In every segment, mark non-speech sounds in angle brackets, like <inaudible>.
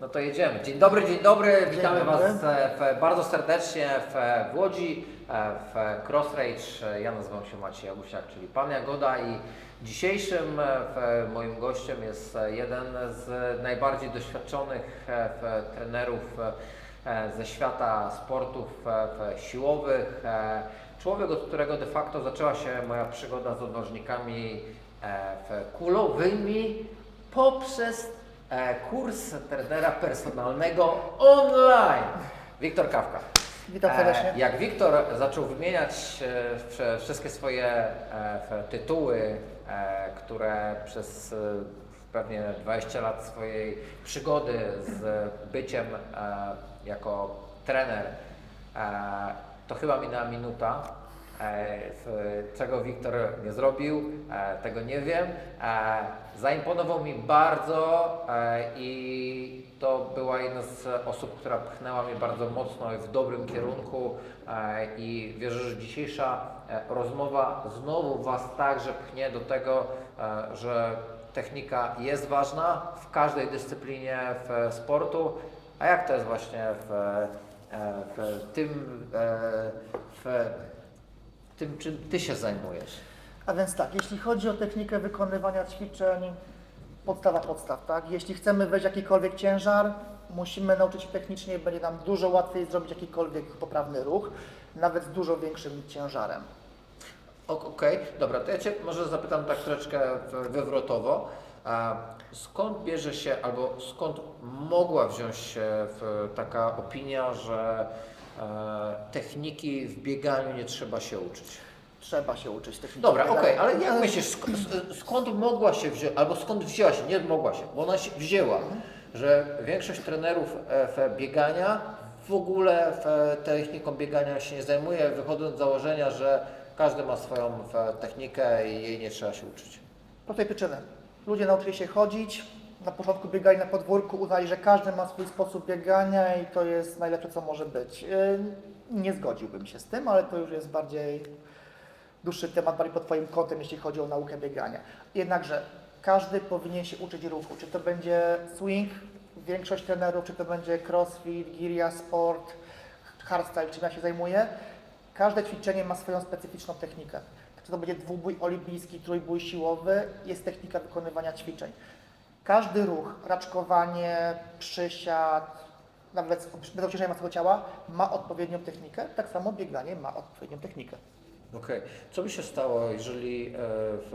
No to jedziemy. Dzień dobry, dzień dobry. Witamy dobry. Was w, bardzo serdecznie w, w Łodzi, e, w Crossrage. Ja nazywam się Maciej Agusiak, czyli Pan Jagoda i dzisiejszym e, moim gościem jest jeden z najbardziej doświadczonych e, trenerów ze świata sportów siłowych. Człowiek, od którego de facto zaczęła się moja przygoda z odważnikami w kulowymi poprzez kurs trenera personalnego online. Wiktor Kawka. Witam serdecznie. E, jak Wiktor zaczął wymieniać e, wszystkie swoje e, tytuły, e, które przez e, pewnie 20 lat swojej przygody z byciem e, jako trener, e, to chyba minęła minuta. E, Czego Wiktor nie zrobił, e, tego nie wiem. E, Zaimponował mi bardzo i to była jedna z osób, która pchnęła mnie bardzo mocno w dobrym kierunku i wierzę, że dzisiejsza rozmowa znowu Was także pchnie do tego, że technika jest ważna w każdej dyscyplinie w sportu, a jak to jest właśnie w, w tym, w tym, czym Ty się zajmujesz. A więc tak, jeśli chodzi o technikę wykonywania ćwiczeń, podstawa podstaw, tak? Jeśli chcemy wejść jakikolwiek ciężar, musimy nauczyć się technicznie, będzie nam dużo łatwiej zrobić jakikolwiek poprawny ruch, nawet z dużo większym ciężarem. Okej, dobra, to ja Cię może zapytam tak troszeczkę wywrotowo. Skąd bierze się, albo skąd mogła wziąć się taka opinia, że techniki w bieganiu nie trzeba się uczyć? Trzeba się uczyć techniki. Dobra, okej, biegania. ale jak myślisz, sk- skąd mogła się wziąć, albo skąd wzięła się, nie mogła się, bo ona się wzięła, że większość trenerów e, w biegania w ogóle w techniką biegania się nie zajmuje, wychodząc z założenia, że każdy ma swoją technikę i jej nie trzeba się uczyć. Po tej przyczyny. Ludzie nauczyli się chodzić, na początku biegali na podwórku, uznali, że każdy ma swój sposób biegania i to jest najlepsze, co może być. Yy, Nie zgodziłbym się z tym, ale to już jest bardziej dłuższy temat, bardziej pod Twoim kątem, jeśli chodzi o naukę biegania. Jednakże każdy powinien się uczyć ruchu, czy to będzie swing, większość trenerów, czy to będzie crossfit, giria sport, hardstyle, czym ja się zajmuję, każde ćwiczenie ma swoją specyficzną technikę. Czy to będzie dwubój olimpijski, trójbój siłowy, jest technika wykonywania ćwiczeń. Każdy ruch, raczkowanie, przysiad, nawet bez obciążenia własnego ciała, ma odpowiednią technikę, tak samo bieganie ma odpowiednią technikę. Okej, co by się stało, jeżeli e, w,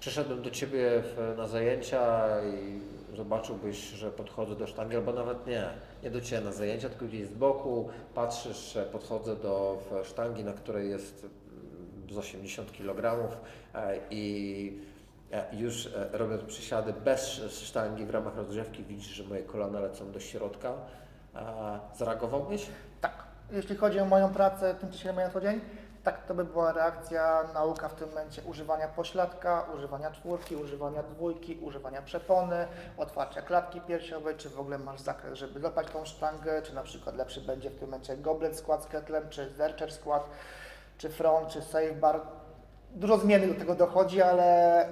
przyszedłem do Ciebie w, na zajęcia i zobaczyłbyś, że podchodzę do sztangi, albo nawet nie, nie do Ciebie na zajęcia, tylko gdzieś z boku, patrzysz, że podchodzę do sztangi, na której jest z 80 kg e, i już e, robiąc przysiady bez sztangi w ramach rozgrzewki widzisz, że moje kolana lecą do środka. E, Zareagowałbyś? Tak, jeśli chodzi o moją pracę, tym co się na co dzień, tak to by była reakcja, nauka w tym momencie używania pośladka, używania czwórki, używania dwójki, używania przepony, otwarcia klatki piersiowej, czy w ogóle masz zakres, żeby złapać tą sztangę, czy na przykład lepszy będzie w tym momencie goblet skład z ketlem, czy zercher skład, czy front, czy safe bar. Dużo zmiennych do tego dochodzi, ale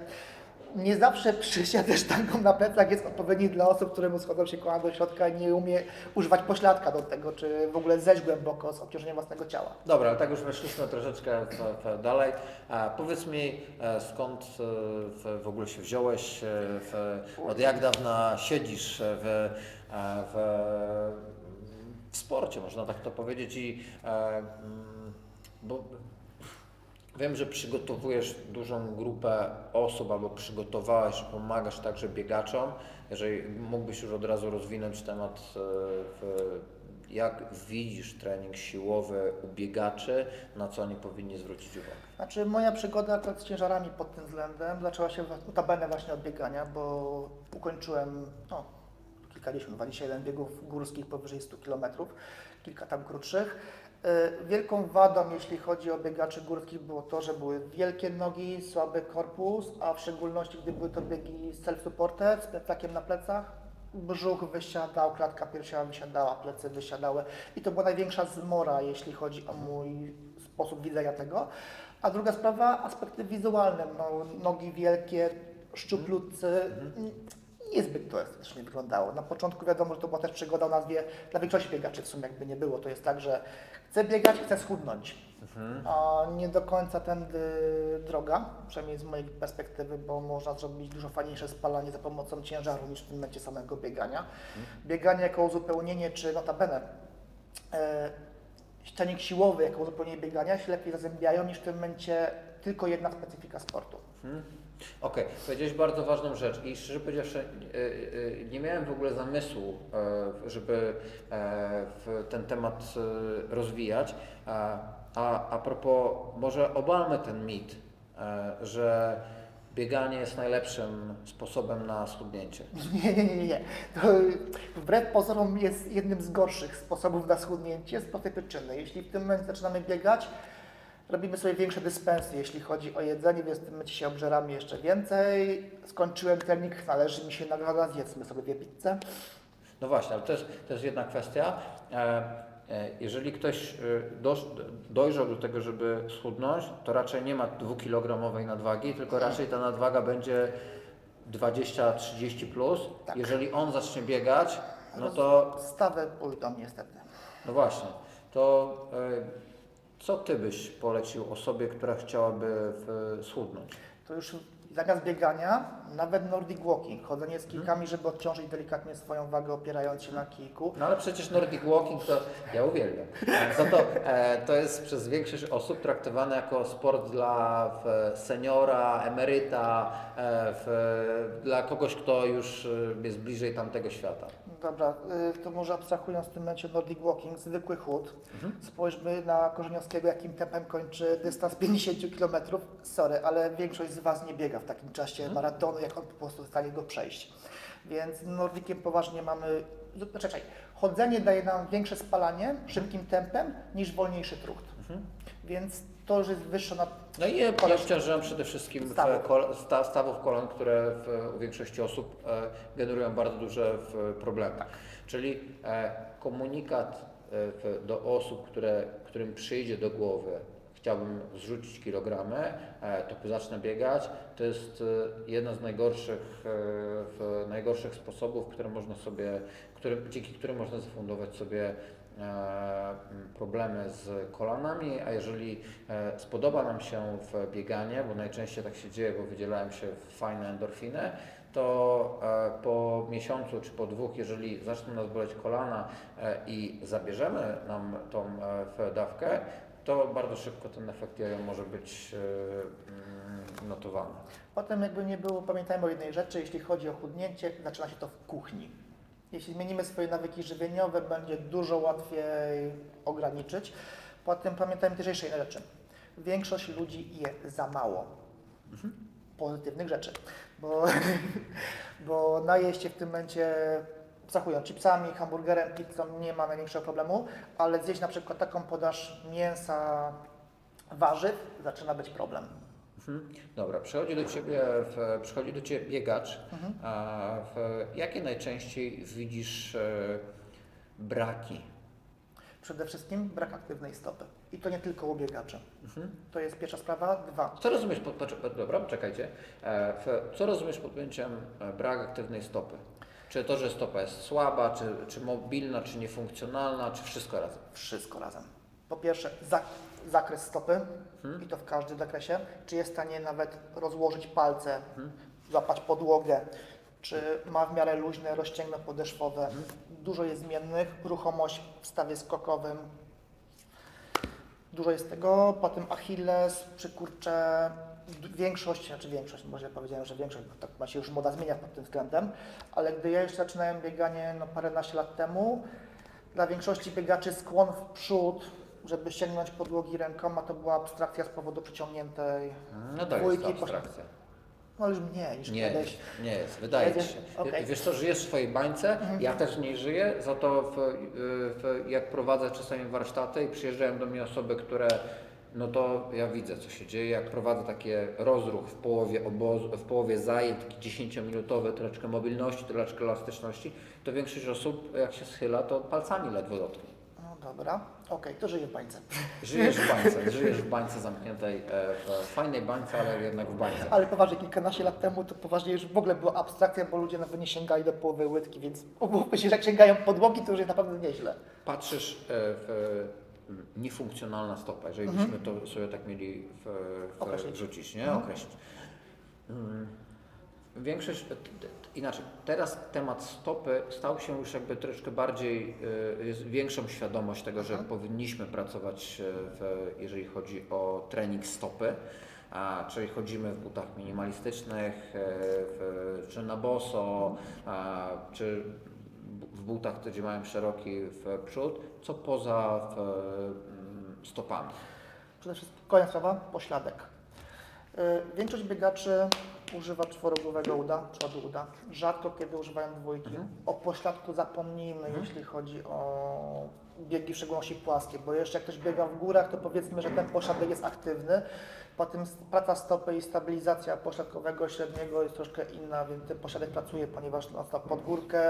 nie zawsze przysiad ze <laughs> sztangą na plecach jest odpowiedni dla osób, któremu schodzą się kolana do środka i nie umie używać pośladka do tego, czy w ogóle zejść głęboko z obciążeniem własnego ciała. Dobra, tak już weszliśmy troszeczkę w, dalej. A powiedz mi, e, skąd e, w, w ogóle się wziąłeś, e, w, od jak dawna siedzisz w, w, w sporcie, można tak to powiedzieć. I, mm, bo wiem, że przygotowujesz dużą grupę osób, albo przygotowałeś, pomagasz także biegaczom. Jeżeli mógłbyś już od razu rozwinąć temat, e, jak widzisz trening siłowy u biegaczy, na co oni powinni zwrócić uwagę? Znaczy moja przygoda akurat z ciężarami pod tym względem zaczęła się notabene właśnie od biegania, bo ukończyłem no, kilkadziesiąt, 21 biegów górskich powyżej 100 km, kilka tam krótszych. Y, Wielką wadą, jeśli chodzi o biegaczy górskich, było to, że były wielkie nogi, słaby korpus, a w szczególności gdy były to biegi self-supported z plecakiem na plecach, brzuch wysiadał, klatka piersiowa wysiadała, plecy wysiadały i to była największa zmora, jeśli chodzi o mój sposób widzenia tego. A druga sprawa, aspekty wizualne, no, nogi wielkie, szczuplucy, niezbyt to estetycznie wyglądało. Na początku wiadomo, że to była też przygoda o nazwie, dla większości biegaczy w sumie jakby nie było, to jest tak, że chcę biegać, chcę schudnąć. A nie do końca tędy droga, przynajmniej z mojej perspektywy, bo można zrobić dużo fajniejsze spalanie za pomocą ciężaru niż w tym momencie samego biegania. Bieganie jako uzupełnienie, czy notabene, e, ścianik siłowy jako uzupełnienie biegania się lepiej zazębiają niż w tym momencie tylko jedna specyfika sportu. Okej, powiedziałeś bardzo ważną rzecz i szczerze powiedziawszy, y, y, nie miałem w ogóle zamysłu, e, żeby e, ten temat e, rozwijać. A, a, propos, może obalmy ten mit, e, że bieganie jest najlepszym sposobem na schudnięcie. <laughs> Nie, nie, nie, nie, nie. To wbrew pozorom jest jednym z gorszych sposobów na schudnięcie z prostej przyczyny. Jeśli w tym momencie zaczynamy biegać, robimy sobie większe dyspensy, jeśli chodzi o jedzenie, więc momencie się obżeramy jeszcze więcej. Skończyłem trening, należy mi się nagroda, zjedzmy sobie dwie pizze. No właśnie, ale to jest, to jest jedna kwestia. E, e, Jeżeli ktoś e, dojrzał do tego, żeby schudnąć, to raczej nie ma dwukilogramowej nadwagi, tylko raczej ta nadwaga będzie 20-30 plus. Tak. Jeżeli on zacznie biegać, no to Stawę pójdą niestety. no właśnie, to co ty byś polecił osobie, która chciałaby schudnąć? To już zamiast biegania, nawet Nordic Walking, chodzenie z kijkami, żeby odciążyć delikatnie swoją wagę opierając się na kijku. No ale przecież Nordic Walking to ja uwielbiam. Za to, e, to jest przez większość osób traktowane jako sport dla w, seniora, emeryta, e, w, dla kogoś, kto już e, jest bliżej tamtego świata. Dobra, y, to może abstrahując w tym momencie Nordic Walking, zwykły chód. Mhm. Spójrzmy na Korzeniowskiego, jakim tempem kończy dystans 50 km. Sorry, ale większość z Was nie biega w takim czasie Mhm. maratonu, jak on po prostu jest w stanie go przejść. Więc Nordiciem poważnie mamy... no, Czekaj, chodzenie daje nam większe spalanie szybkim tempem niż wolniejszy trucht. Mhm. Więc to już jest wyższe na... No i ja obciążyłem przede wszystkim w Stawów. kol, sta, stawów kolan, które w, u większości osób e, generują bardzo duże w, problemy. Czyli e, komunikat e, w, do osób, które, którym przyjdzie do głowy, chciałbym zrzucić kilogramy, e, to zacznę biegać, to jest e, jedna z najgorszych, e, najgorszych sposobów, które można sobie, które, dzięki którym można zafundować sobie problemy z kolanami, a jeżeli spodoba nam się w bieganie, bo najczęściej tak się dzieje, bo wydzielają się fajne endorfiny, to po miesiącu czy po dwóch, jeżeli zaczną nas boleć kolana i zabierzemy nam tą dawkę, to bardzo szybko ten efekt jojo może być e, mm, notowany. Potem jakby nie było, pamiętajmy o jednej rzeczy, jeśli chodzi o chudnięcie, zaczyna się to w kuchni. Jeśli zmienimy swoje nawyki żywieniowe, będzie dużo łatwiej ograniczyć. Potem pamiętajmy też jeszcze jednej rzeczy. Większość ludzi je za mało pozytywnych rzeczy, bo, <laughs> bo najeść się w tym momencie zachują chipsami, hamburgerem, pizzą nie ma największego problemu, ale zjeść na przykład taką podaż mięsa, warzyw zaczyna być problem. Mhm. Dobra, przychodzi do Ciebie, w, przychodzi do Ciebie biegacz. Mhm. A w, jakie najczęściej widzisz e, braki? Przede wszystkim brak aktywnej stopy. I to nie tylko u biegaczy. Mhm. To jest pierwsza sprawa. Dwa. Co rozumiesz pod, pod, dobra, czekajcie. E, w, co rozumiesz pod pojęciem e, brak aktywnej stopy? Czy to, że stopa jest słaba, czy, czy mobilna, czy niefunkcjonalna, czy wszystko razem? Wszystko razem. Po pierwsze, zak zakres stopy Mhm. i to w każdym zakresie. Czy jest w stanie nawet rozłożyć palce, Mhm. złapać podłogę, czy ma w miarę luźne rozcięgno podeszwowe. Mhm. Dużo jest zmiennych, ruchomość w stawie skokowym. Dużo jest tego, potem Achilles, przykurcze, większość, znaczy większość, może powiedziałem, że większość, bo tak ma się już moda zmienia pod tym względem, ale gdy ja jeszcze zaczynałem bieganie no, paręnaście lat temu, dla większości biegaczy skłon w przód, żeby sięgnąć podłogi rękoma, to była abstrakcja z powodu przyciągniętej, No to jest Dwójki to abstrakcja. no już mniej niż Nie, kiedyś. nie jest, wydaje ci się. okej. Mhm. Wiesz co, żyjesz w swojej bańce, ja też w niej żyję, za to w, w, jak prowadzę czasami warsztaty i przyjeżdżają do mnie osoby, które no to ja widzę, co się dzieje. Jak prowadzę takie rozruch w połowie obozu, w połowie zajęć, taki 10-minutowy, troszeczkę mobilności, troszeczkę elastyczności, to większość osób, jak się schyla, to palcami ledwo dotknie. No Dobra, okej, to żyję w bańce. <laughs> Żyjesz w bańce, żyjesz w bańce zamkniętej, e, w fajnej bańce, ale jednak w bańce. Ale poważnie, kilkanaście lat temu to poważnie już w ogóle była abstrakcja, bo ludzie nawet nie sięgali do połowy łydki, więc <laughs> umówmy się, że jak sięgają podłogi, to już jest naprawdę nieźle. Patrzysz e, w niefunkcjonalna stopa, jeżeli byśmy to sobie tak mieli w, w Określić. wrzucić, nie? Określić. Mm, Większość, inaczej, teraz temat stopy stał się już jakby troszkę bardziej, y, jest większą świadomość tego, że powinniśmy pracować, y, w, jeżeli chodzi o trening stopy. A, czyli chodzimy w butach minimalistycznych, y, w, czy na boso, a, czy w butach, gdzie mają szeroki w przód, co poza mm, stopami. Przede wszystkim, kolejna sprawa, pośladek. Y, Większość biegaczy używa czworogłowego uda, przodu uda. Rzadko kiedy używają dwójki. Mhm. O pośladku zapomnijmy, jeśli chodzi o biegi, w szczególności płaskie, bo jeszcze jak ktoś biega w górach, to powiedzmy, że ten pośladek jest aktywny. Potem praca stopy i stabilizacja pośladkowego średniego jest troszkę inna, więc ten pośladek pracuje, ponieważ no, pod górkę,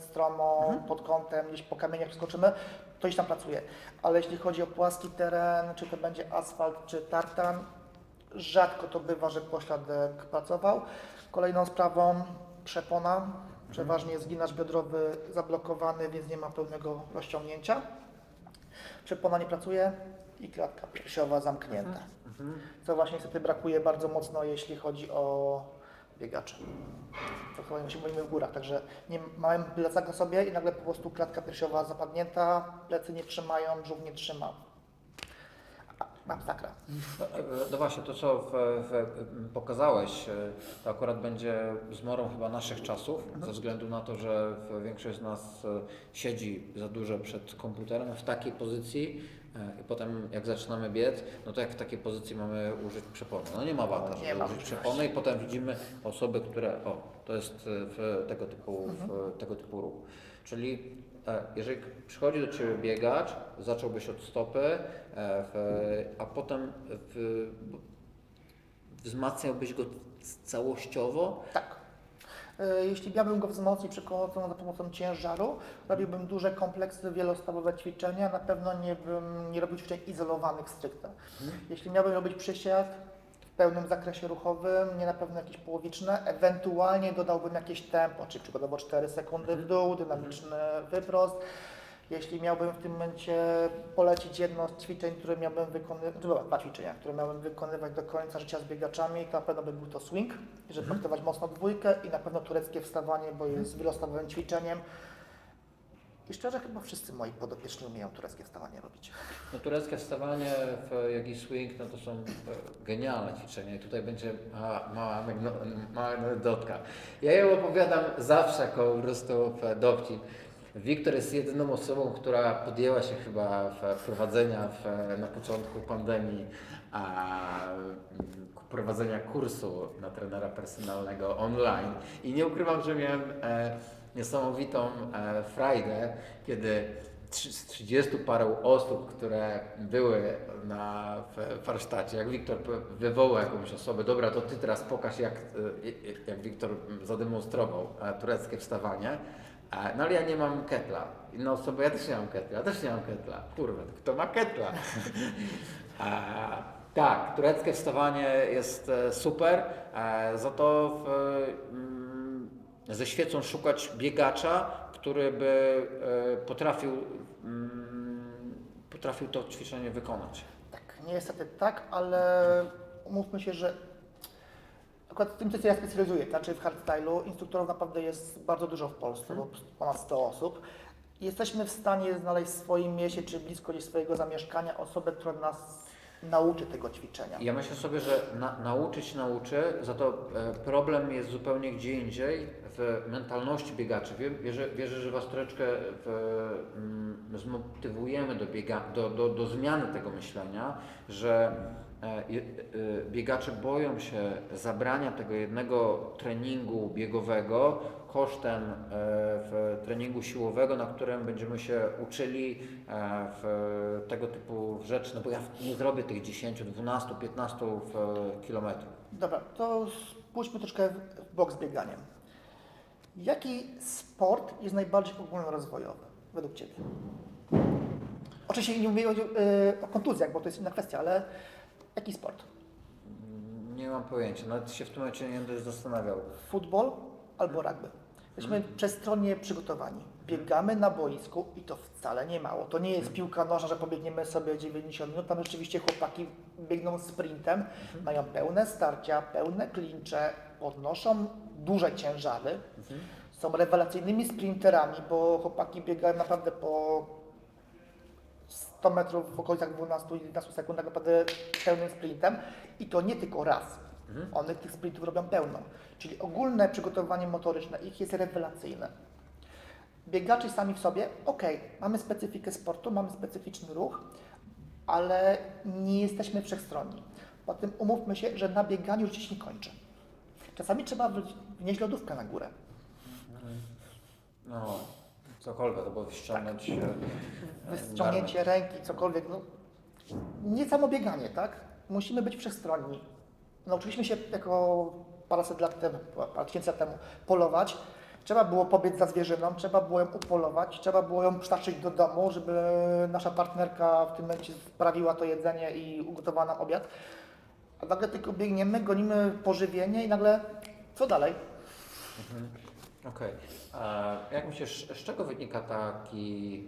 stromą, pod kątem, gdzieś po kamieniach przeskoczymy, to gdzieś tam pracuje. Ale jeśli chodzi o płaski teren, czy to będzie asfalt, czy tartan, rzadko to bywa, że pośladek pracował. Kolejną sprawą przepona. Przeważnie jest zginacz biodrowy zablokowany, więc nie ma pełnego rozciągnięcia. Przepona nie pracuje i klatka piersiowa zamknięta. Co właśnie niestety brakuje bardzo mocno, jeśli chodzi o biegaczy. To chyba się mówimy w górach, także nie mamy plecaka sobie i nagle po prostu klatka piersiowa zapadnięta, plecy nie trzymają, brzuch nie trzyma. Masakra. No, No właśnie, to co w, w, pokazałeś, e, to akurat będzie zmorą chyba naszych czasów, ze względu na to, że większość z nas e, siedzi za dużo przed komputerem w takiej pozycji e, i potem jak zaczynamy biec, no to jak w takiej pozycji mamy użyć przepony? No nie ma wady, Nie żeby ma użyć przepony i potem widzimy osoby, które, o, to jest tego typu, w tego typu ruch. Czyli e, jeżeli przychodzi do Ciebie biegacz, zacząłbyś od stopy, e, w, a potem w, wzmacniałbyś go całościowo. Tak. E, Jeśli miałbym go wzmocnić przekonaną za pomocą ciężaru, robiłbym duże kompleksy, wielostawowe ćwiczenia. Na pewno nie bym nie robił ćwiczeń izolowanych stricte. Jeśli miałbym robić przysiad w pełnym zakresie ruchowym, nie na pewno jakieś połowiczne, ewentualnie dodałbym jakieś tempo, czyli przykładowo 4 sekundy w dół, dynamiczny wyprost. Jeśli miałbym w tym momencie polecić jedno z ćwiczeń, które miałbym wykonywać, dobra, dwa ćwiczenia, które miałbym wykonywać do końca życia z biegaczami, to na pewno by był to swing, żeby traktować mocno dwójkę i na pewno tureckie wstawanie, bo jest wielostawowym ćwiczeniem. I szczerze, chyba wszyscy moi podopieczni umieją tureckie wstawanie robić. No, tureckie wstawanie, w, jak i swing, no to są e, genialne ćwiczenia i tutaj będzie mała, mała, mała anegdotka. Ja ją opowiadam zawsze jako po prostu w dowcip. Wiktor jest jedyną osobą, która podjęła się chyba prowadzenia w, na początku pandemii a, prowadzenia kursu na trenera personalnego online i nie ukrywam, że miałem e, niesamowitą e, frajdę, kiedy z 30 paru osób, które były na warsztacie, jak Wiktor wywołał jakąś osobę, dobra, to ty teraz pokaż, jak, e, jak Wiktor zademonstrował e, tureckie wstawanie. E, No ale ja nie mam ketla. Inna osoba, ja też nie mam ketla, ja też nie mam ketla. Kurwa, kto ma ketla? <laughs> E, tak, tureckie wstawanie jest e, super, e, za to w, ze świecą szukać biegacza, który by e, potrafił, mm, potrafił to ćwiczenie wykonać. Tak, niestety tak, ale umówmy się, że akurat w tym, co ja specjalizuję, znaczy w hardstylu, instruktorów naprawdę jest bardzo dużo w Polsce, bo ponad 100 osób. Jesteśmy w stanie znaleźć w swoim mieście, czy blisko gdzieś swojego zamieszkania osobę, która nas nauczy tego ćwiczenia. Ja myślę sobie, że na, nauczyć nauczy, za to e, problem jest zupełnie gdzie indziej w mentalności biegaczy. Wie- Wierzę, wierzę że Was troszeczkę w, mm, zmotywujemy do, biega, do, do, do zmiany tego myślenia, że biegacze boją się zabrania tego jednego treningu biegowego kosztem e, w treningu siłowego, na którym będziemy się uczyli e, w tego typu rzeczy, no bo ja nie zrobię tych 10, 12, 15 w- kilometrów. Dobra, to spójrzmy troszkę w bok z bieganiem. Jaki sport jest najbardziej ogólnorozwojowy według Ciebie? Oczywiście nie mówię o, o kontuzjach, bo to jest inna kwestia, ale jaki sport? Nie mam pojęcia, nawet się w tym momencie nie będę zastanawiał. Futbol albo rugby. Jesteśmy przestronnie przygotowani. Biegamy na boisku i to wcale nie mało. To nie jest piłka nożna, że pobiegniemy sobie 90 minut. Tam rzeczywiście chłopaki biegną sprintem, mają pełne starcia, pełne klincze, podnoszą duże ciężary. Są rewelacyjnymi sprinterami, bo chłopaki biegają naprawdę po 100 metrów w okolicach 12-11 sekund, tak naprawdę pełnym sprintem i to nie tylko raz. One tych sprintów robią pełno. Czyli ogólne przygotowanie motoryczne ich jest rewelacyjne. Biegacze sami w sobie, ok, mamy specyfikę sportu, mamy specyficzny ruch, ale nie jesteśmy wszechstronni. Potem umówmy się, że na bieganiu życie się nie kończy. Czasami trzeba wnieść lodówkę na górę. No, cokolwiek, albo ściągnąć e, Ściągnięcie ręki, cokolwiek. No, nie samo bieganie, tak? Musimy być wszechstronni. Nauczyliśmy się jako paręset lat temu, parę tysięcy lat temu polować. Trzeba było pobiec za zwierzyną, trzeba było ją upolować, trzeba było ją przytaszyć do domu, żeby nasza partnerka w tym momencie sprawiła to jedzenie i ugotowała nam obiad. A nagle tylko biegniemy, gonimy pożywienie i nagle co dalej? Okej. A Jak myślisz, z czego wynika taki,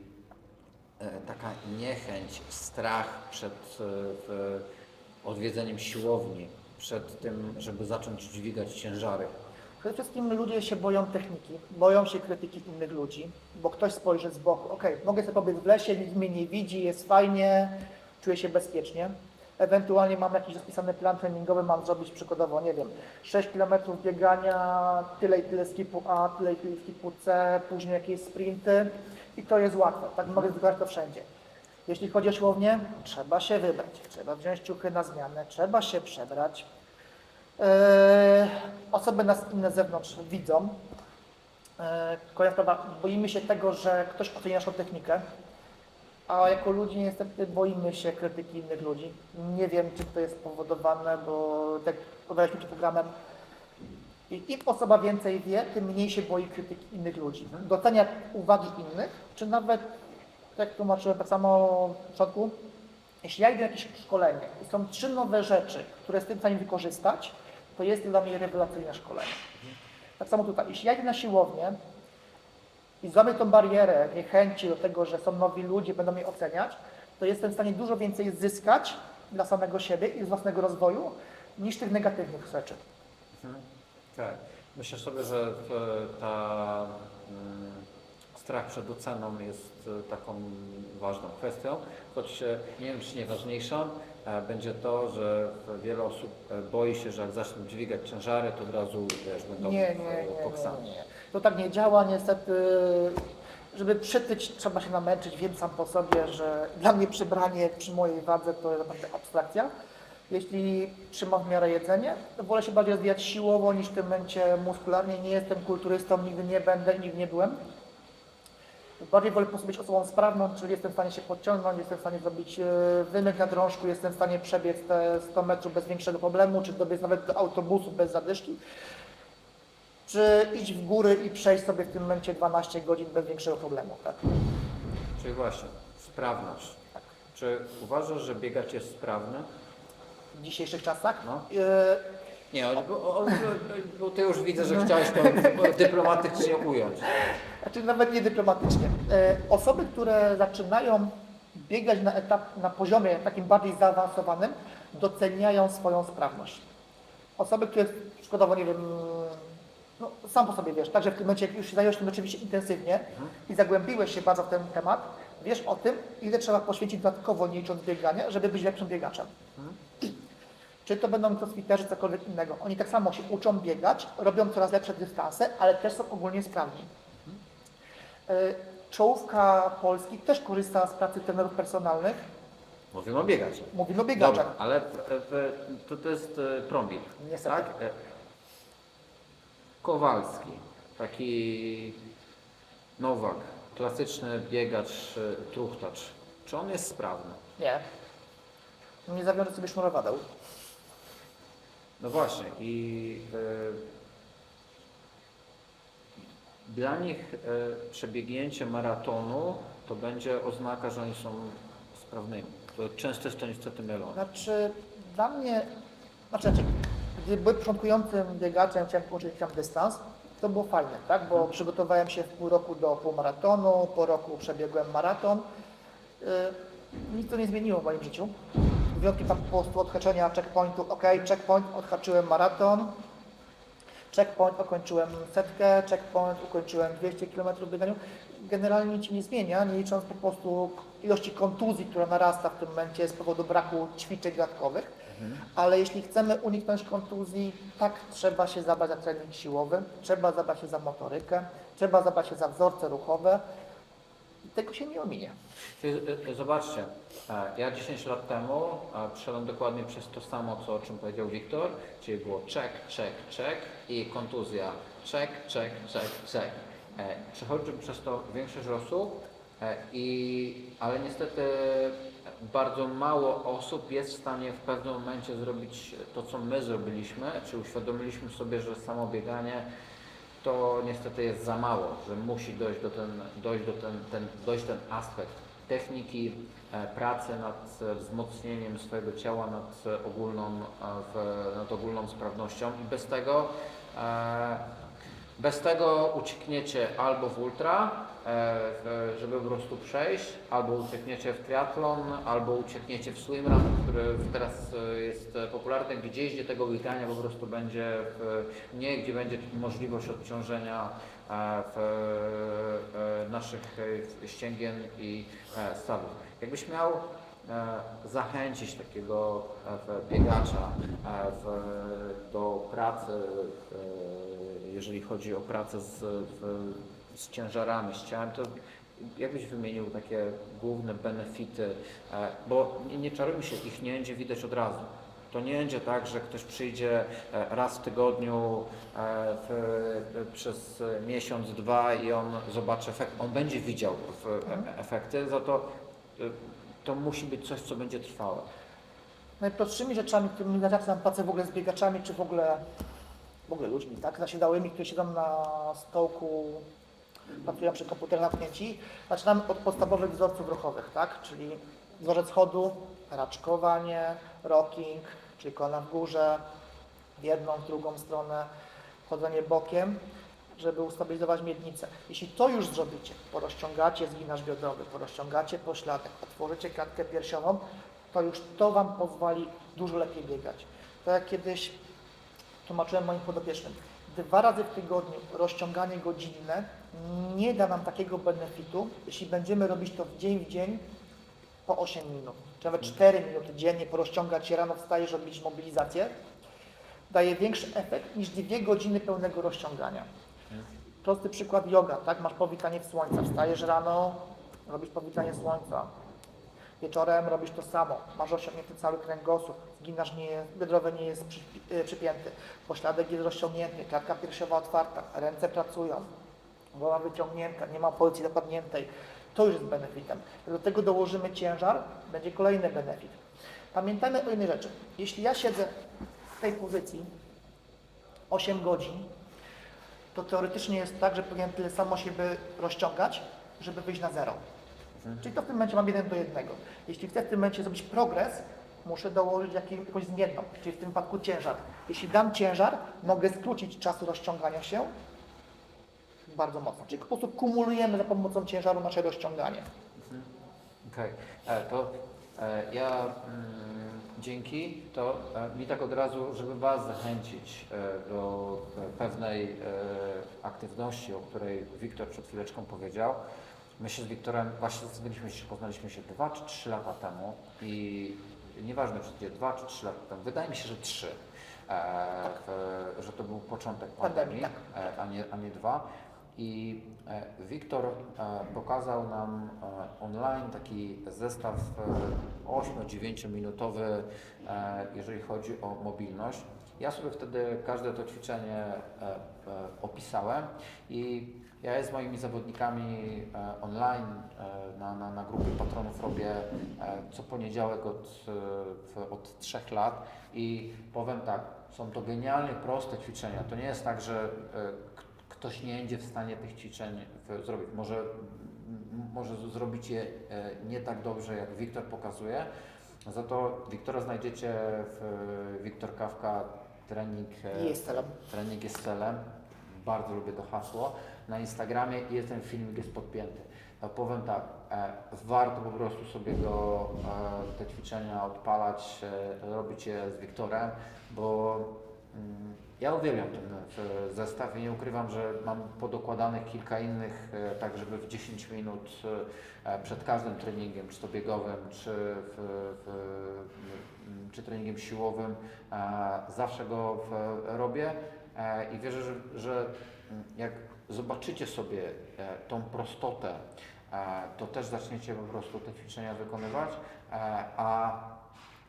e, taka niechęć, strach przed e, odwiedzeniem siłowni, przed tym, żeby zacząć dźwigać ciężary? Przede wszystkim ludzie się boją techniki, boją się krytyki innych ludzi, bo ktoś spojrzy z boku, ok, mogę sobie pobiec w lesie, nikt mnie nie widzi, jest fajnie, czuję się bezpiecznie. Ewentualnie mam jakiś rozpisany plan treningowy, mam zrobić przykładowo, nie wiem, 6 km biegania, tyle i tyle skipu A, tyle i tyle skipu C, później jakieś sprinty i to jest łatwe, tak mogę wykonać to wszędzie. Jeśli chodzi o siłownię, trzeba się wybrać, trzeba wziąć ciuchy na zmianę, trzeba się przebrać, E, osoby nas inne zewnątrz widzą. E, Kolejna sprawa, boimy się tego, że ktoś oceni naszą technikę, a jako ludzie niestety boimy się krytyki innych ludzi. Nie wiem, czy to jest spowodowane, bo tak rozmawialiśmy przed programem, i im osoba więcej wie, tym mniej się boi krytyki innych ludzi. Docenia uwagi innych, czy nawet, tak jak tłumaczyłem tak samo w początku, jeśli ja idę na jakieś szkolenie i są trzy nowe rzeczy, które jestem w stanie wykorzystać, to jest dla mnie rewelacyjne szkolenie. Tak samo tutaj, jeśli ja idę na siłownię i złamię tą barierę niechęci do tego, że są nowi ludzie, będą mnie oceniać, to jestem w stanie dużo więcej zyskać dla samego siebie i z własnego rozwoju, niż tych negatywnych rzeczy. Tak. Myślę sobie, że e, ta mm, strach przed oceną jest e, taką ważną kwestią, choć e, nie wiem czy nie ważniejszą, e, będzie to, że wiele osób boi się, że jak zaczną dźwigać ciężary, to od razu wiesz, będą Nie, nie, nie, nie, koksami. nie. To tak nie działa, niestety. Żeby przytyć, trzeba się namęczyć. Wiem sam po sobie, że dla mnie przybranie przy mojej wadze to jest naprawdę abstrakcja. Jeśli trzymam w miarę jedzenie, to wolę się bardziej rozwijać siłowo niż w tym momencie muskularnie. Nie jestem kulturystą, nigdy nie będę nigdy nie byłem. Bardziej wolę po prostu być osobą sprawną, czyli jestem w stanie się podciągnąć, jestem w stanie zrobić e, wymyk na drążku, jestem w stanie przebiec te 100 metrów bez większego problemu, czy dobiec nawet do autobusu bez zadyszki czy iść w góry i przejść sobie w tym momencie 12 godzin bez większego problemu, tak? Czyli właśnie, sprawność. Czy uważasz, że biegacz jest sprawny? W dzisiejszych czasach. No. E, Nie, o, o, o, bo ty już widzę, że chciałeś to <laughs> dyplomatycznie ująć. Znaczy nawet nie dyplomatycznie. E, osoby, które zaczynają biegać na, etap, na poziomie takim bardziej zaawansowanym, doceniają swoją sprawność. Osoby, które przykładowo, nie wiem, no, sam po sobie wiesz, także w tym momencie, jak już się zająłeś tym oczywiście intensywnie i zagłębiłeś się bardzo w ten temat, wiesz o tym, ile trzeba poświęcić dodatkowo, nie licząc biegania, żeby być lepszym biegaczem. Czy to będą crossfiterzy, cokolwiek innego. Oni tak samo się uczą biegać, robią coraz lepsze dystanse, ale też są ogólnie sprawni. E, Czołówka Polski też korzysta z pracy trenerów personalnych. Mówimy o biegaczach. Mówimy o biegaczach. Dobra, ale to, to jest e, promil, Niestety. tak? E, Kowalski, taki Nowak, klasyczny biegacz, truchtacz. Czy on jest sprawny? Nie. Nie zawiąże sobie sznurowadeł. No właśnie i e, dla nich e, przebiegnięcie maratonu to będzie oznaka, że oni są sprawnymi. To często jest to niestety mylone. Znaczy, dla mnie, znaczy, znaczy gdy byłem początkującym biegaczem, chciałem uczyć tam dystans, to było fajne, tak? Bo przygotowałem się w pół roku do półmaratonu, po roku przebiegłem maraton. Yy, nic to nie zmieniło w moim życiu. Wyjątkiem tam po prostu odhaczenia checkpointu, ok, checkpoint, odhaczyłem maraton, checkpoint, ukończyłem setkę, checkpoint, ukończyłem 200 km w bieganiu. Generalnie nic się nie zmienia, nie licząc po prostu ilości kontuzji, która narasta w tym momencie z powodu braku ćwiczeń dodatkowych. Ale jeśli chcemy uniknąć kontuzji, tak trzeba się zabrać za trening siłowy, trzeba zabrać się za motorykę, trzeba zabrać się za wzorce ruchowe tego się nie ominie. Ty, y, Zobaczcie, e, ja 10 lat temu e, przeszedłem dokładnie przez to samo, co o czym powiedział Wiktor, czyli było check, check, check i kontuzja. Check, check, check, check. E, Przechodzi przez to większość osób, e, i, ale niestety bardzo mało osób jest w stanie w pewnym momencie zrobić to, co my zrobiliśmy, czy uświadomiliśmy sobie, że samo bieganie to niestety jest za mało, że musi dojść do ten, dojść do ten, ten, dojść ten aspekt techniki, e, pracy nad e, wzmocnieniem swojego ciała, nad e, ogólną, nad ogólną sprawnością i bez tego bez tego uciekniecie albo w ultra, żeby po prostu przejść, albo uciekniecie w triatlon, albo uciekniecie w swimrun, który teraz e, jest e, popularny, gdzieś, gdzie tego biegania po prostu będzie nie, gdzie będzie możliwość odciążenia e, e, naszych e, ścięgien i e, stawów. Jakbyś miał e, zachęcić takiego e, biegacza e, do pracy, e, jeżeli chodzi o pracę z, z ciężarami, z ciałem, to jakbyś wymienił takie główne benefity, e, bo nie, nie czarujmy się, ich nie będzie widać od razu. To nie będzie tak, że ktoś przyjdzie e, raz w tygodniu e, w, przez miesiąc, dwa i on zobaczy efekt. On będzie widział e, efekty, za to to musi być coś, co będzie trwałe. Najprostszymi rzeczami, którymi zaczynam pracę w ogóle z biegaczami, czy w ogóle, w ogóle ludźmi, tak, zasiadałymi, którzy siedzą na stołku, pracują przy komputerze zamknięci, zaczynamy od podstawowych wzorców ruchowych, tak, czyli wzorzec chodu, raczkowanie, rocking, czyli kolana w górze, w jedną, w drugą stronę, chodzenie bokiem, żeby ustabilizować miednicę. Jeśli to już zrobicie, porozciągacie zginasz biodrowy, porozciągacie pośladek, otworzycie klatkę piersiową, to już to Wam pozwoli dużo lepiej biegać. Tak jak kiedyś tłumaczyłem moim podopiecznym, dwa razy w tygodniu rozciąganie godzinne nie da nam takiego benefitu, jeśli będziemy robić to w dzień w dzień po 8 minut, czy nawet 4 minuty dziennie, porozciągać się rano, wstajesz, robić mobilizację, daje większy efekt niż dwie godziny pełnego rozciągania. Prosty przykład yoga, tak? Masz powitanie w słońca, wstajesz rano, robisz powitanie słońca. Wieczorem robisz to samo, masz osiągnięty cały kręgosłup, zginasz nie, biodrowy nie jest y, przypięty, pośladek jest rozciągnięty, klatka piersiowa otwarta, ręce pracują, głowa wyciągnięta, nie ma pozycji zapadniętej. To już jest benefitem. Do tego dołożymy ciężar, będzie kolejny benefit. Pamiętajmy o jednej rzeczy. Jeśli ja siedzę w tej pozycji 8 godzin, to teoretycznie jest tak, że powinien tyle samo siebie rozciągać, żeby wyjść na zero. Czyli to w tym momencie mam jeden do jednego. Jeśli chcę w tym momencie zrobić progres, muszę dołożyć jakąś zmienną, czyli w tym wypadku ciężar. Jeśli dam ciężar, mogę skrócić czas rozciągania się bardzo mocno. Czyli po prostu kumulujemy za pomocą ciężaru nasze rozciąganie. Okej, E, to e, ja mm, dzięki, to e, mi tak od razu, żeby Was zachęcić e, do e, pewnej e, aktywności, o której Wiktor przed chwileczką powiedział. My się z Wiktorem właśnie zbyliśmy się, poznaliśmy się dwa czy trzy lata temu i nieważne czy gdzie, dwa czy trzy lata temu, wydaje mi się, że trzy, e, w, że to był początek Pandemii, pandemii, e, a, nie, a nie dwa. I e, Wiktor e, pokazał nam e, online taki zestaw e, 8-9 minutowy, jeżeli chodzi o mobilność. Ja sobie wtedy każde to ćwiczenie opisałem i ja z moimi zawodnikami online na, na, na grupie patronów robię co poniedziałek od, od trzech lat i powiem tak, są to genialnie proste ćwiczenia. To nie jest tak, że ktoś nie będzie w stanie tych ćwiczeń zrobić. Może może z- zrobicie e, nie tak dobrze, jak Wiktor pokazuje. Za to Wiktora znajdziecie w Wiktor Kawka trening, e, Jest celem. trening jest celem. Bardzo lubię to hasło. Na Instagramie i ten filmik jest podpięty. Powiem tak, e, warto po prostu sobie go, te ćwiczenia odpalać, robić je z Wiktorem, bo mm, ja uwielbiam ten e, zestaw i nie ukrywam, że mam podokładanych kilka innych, e, tak żeby w 10 minut e, przed każdym treningiem, czy to biegowym, czy, w, w, czy treningiem siłowym, zawsze go w, robię. I wierzę, że, że jak zobaczycie sobie tą prostotę, to też zaczniecie po prostu te ćwiczenia wykonywać, e,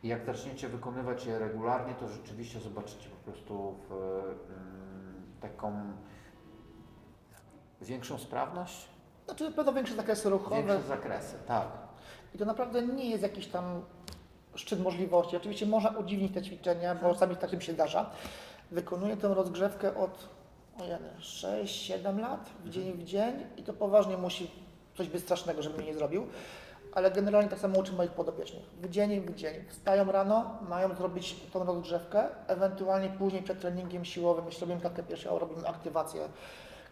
a jak zaczniecie wykonywać je regularnie, to rzeczywiście zobaczycie po prostu w, mm, taką większą sprawność, Znaczy na pewno większe zakresy ruchowe. większe zakresy, tak. I to naprawdę nie jest jakiś tam szczyt możliwości. Oczywiście można udziwnić te ćwiczenia, bo czasami takim się zdarza. Wykonuję tę rozgrzewkę od ojej, 6-7 lat w dzień w dzień i to poważnie musi coś być strasznego, żebym nie zrobił. Ale generalnie tak samo uczę moich podopiecznych. W dzień w dzień. Wstają rano, mają zrobić tą rozgrzewkę, ewentualnie później przed treningiem siłowym, jeśli robimy klatkę piersiową, robimy aktywację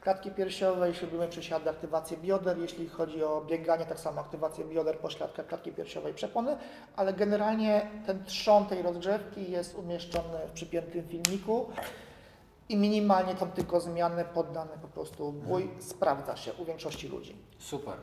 klatki piersiowej, jeśli robimy przysiady, aktywację bioder, jeśli chodzi o bieganie, tak samo aktywację bioder, pośladka klatki piersiowej, przepony, ale generalnie ten trzon tej rozgrzewki jest umieszczony w przypiętym filmiku i minimalnie tam tylko zmiany poddane po prostu bój sprawdza się u większości ludzi. Super.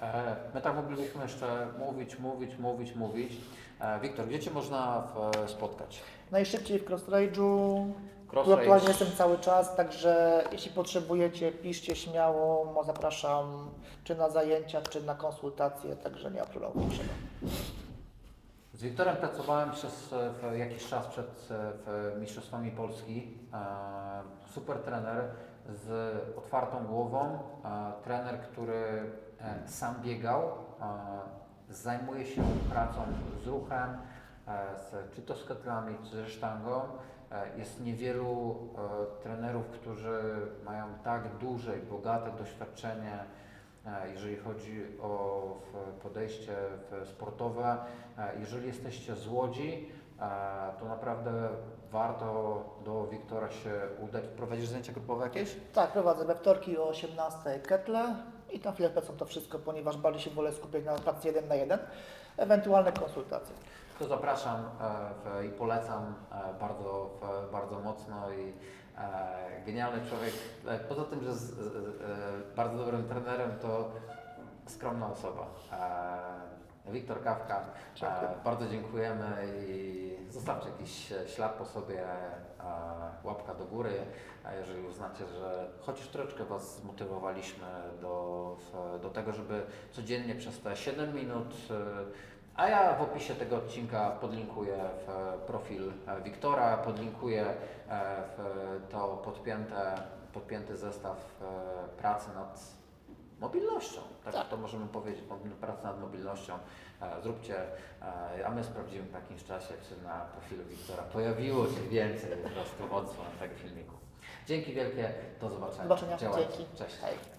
E, My tak moglibyśmy jeszcze mówić, mówić, mówić, mówić. E, Wiktor, gdzie Cię można w, spotkać? Najszybciej w Cross Rage'u, Cross tu aktualnie jestem cały czas, także jeśli potrzebujecie, piszcie śmiało, zapraszam czy na zajęcia, czy na konsultacje, także nie ma problemu. Z Wiktorem pracowałem przez e, jakiś czas przed e, Mistrzostwami Polski. E, Super trener z otwartą głową. Trener, który sam biegał, zajmuje się pracą z ruchem, z, czy to z ketlami, czy ze sztangą. Jest niewielu trenerów, którzy mają tak duże i bogate doświadczenie jeżeli chodzi o podejście sportowe. E, Jeżeli jesteście z Łodzi, e, to naprawdę warto do Wiktora się udać. Prowadzisz zajęcia grupowe jakieś? Tak, prowadzę we wtorki o 18 ketle i tam chwilę są to wszystko, ponieważ bardziej się wolę skupiać na pracy jeden na jeden, ewentualne konsultacje. To zapraszam e, w- i polecam e, bardzo, w- bardzo mocno i e, genialny człowiek. E, Poza tym, że e, bardzo dobrym trenerem, to skromna osoba. E, Wiktor Kawka, e, bardzo dziękujemy i zostawcie jakiś ślad po sobie, łapka do góry, a jeżeli uznacie, że chociaż troszeczkę Was zmotywowaliśmy do, do tego, żeby codziennie przez te 7 minut a ja w opisie tego odcinka podlinkuję w profil e, Wiktora, podlinkuję e, w to podpięte, podpięty zestaw e, pracy nad mobilnością. Tak, Tak. to możemy powiedzieć, praca nad mobilnością. E, Zróbcie, e, a my sprawdzimy w jakimś czasie, czy na profilu Wiktora pojawiło się więcej po prostu odsłon tego filmiku. Dzięki wielkie, do zobaczenia. Do zobaczenia, Działajcie. dzięki. Cześć. Hej.